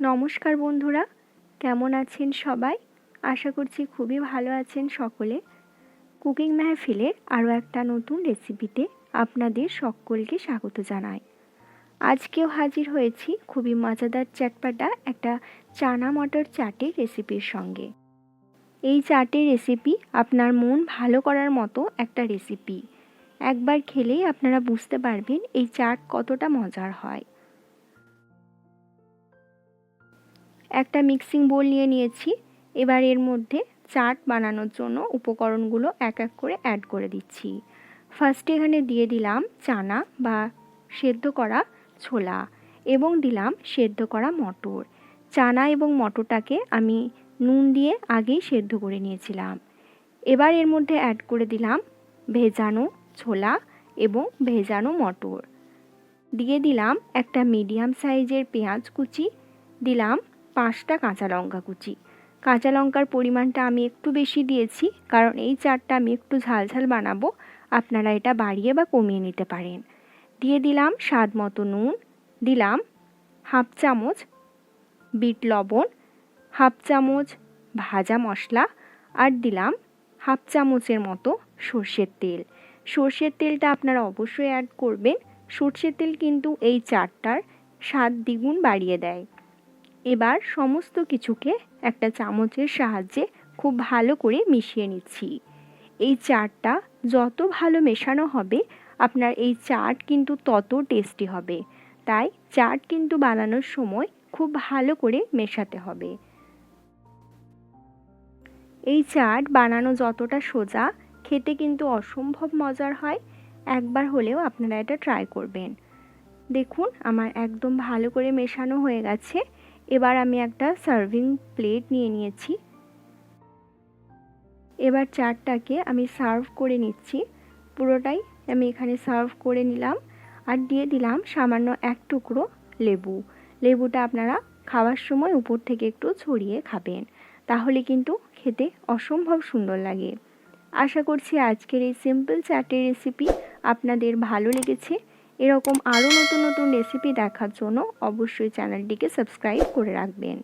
নমস্কার বন্ধুরা, কেমন আছেন সবাই? আশা করছি খুবই ভালো আছেন সকলে। কুকিং মেহফিলের আরও একটা নতুন রেসিপিতে আপনাদের সকলকে স্বাগত জানাই। আজকেও হাজির হয়েছি খুবই মজাদার চটপাটা একটা চানা মটর চাটের রেসিপির সঙ্গে। এই চাটের রেসিপি আপনার মন ভালো করার মতো একটা রেসিপি। একবার খেলেই আপনারা বুঝতে পারবেন এই চাট কতটা মজার হয়। একটা মিক্সিং বোল নিয়ে নিয়েছি। এবার এর মধ্যে চাট বানানোর জন্য উপকরণগুলো এক এক করে অ্যাড করে দিচ্ছি। ফার্স্টে এখানে দিয়ে দিলাম চানা বা সেদ্ধ করা ছোলা এবং দিলাম সেদ্ধ করা মটর। চানা এবং মটরটাকে আমি নুন দিয়ে আগেই সেদ্ধ করে নিয়েছিলাম। এবার এর মধ্যে অ্যাড করে দিলাম ভেজানো ছোলা এবং ভেজানো মটর। দিয়ে দিলাম একটা মিডিয়াম সাইজের পেঁয়াজ কুচি। দিলাম পাঁচটা কাঁচা লঙ্কা কুচি। কাঁচা লঙ্কার পরিমাণটা আমি একটু বেশি দিয়েছি, কারণ এই চাটটা আমি একটু ঝাল ঝাল বানাবো, আপনারা এটা বাড়িয়ে বা কমিয়ে নিতে পারেন। দিয়ে দিলাম স্বাদ মতো নুন, দিলাম হাফ চামচ বিট লবণ, হাফ চামচ ভাজা মশলা আর দিলাম হাফ চামচের মতো সর্ষের তেল। সর্ষের তেলটা আপনারা অবশ্যই অ্যাড করবেন। সর্ষের তেল কিন্তু এই চাটটার স্বাদ দ্বিগুণ বাড়িয়ে দেয়। এবার সমস্ত কিছুকে একটা চামচের সাহায্যে খুব ভালো করে মিশিয়ে নিচ্ছি। এই চাটটা যত ভালো মেশানো হবে, আপনার এই চাট কিন্তু তত টেস্টি হবে। তাই চাট কিন্তু বানানোর সময় খুব ভালো করে মেশাতে হবে। এই চাট বানানো যতটা সোজা, খেতে কিন্তু অসম্ভব মজার হয়। একবার হলেও আপনারা এটা ট্রাই করবেন। দেখুন, আমার একদম ভালো করে মেশানো হয়ে গেছে। এবার আমি একটা সার্ভিং প্লেট নিয়ে নিয়েছি। এবার চাটটাকে আমি সার্ভ করে নিচ্ছি। পুরোটাই আমি এখানে সার্ভ করে নিলাম আর দিয়ে দিলাম সামান্য এক টুকরো লেবু। লেবুটা আপনারা খাওয়ার সময় উপর থেকে একটু ছড়িয়ে খাবেন। তাহলে কিন্তু খেতে অসম্ভব সুন্দর লাগে। আশা করছি আজকের এই সিম্পল চাটের রেসিপি আপনাদের ভালো লেগেছে। এরকম আরও নতুন নতুন রেসিপি দেখার জন্য অবশ্যই চ্যানেলটিকে সাবস্ক্রাইব করে রাখবেন।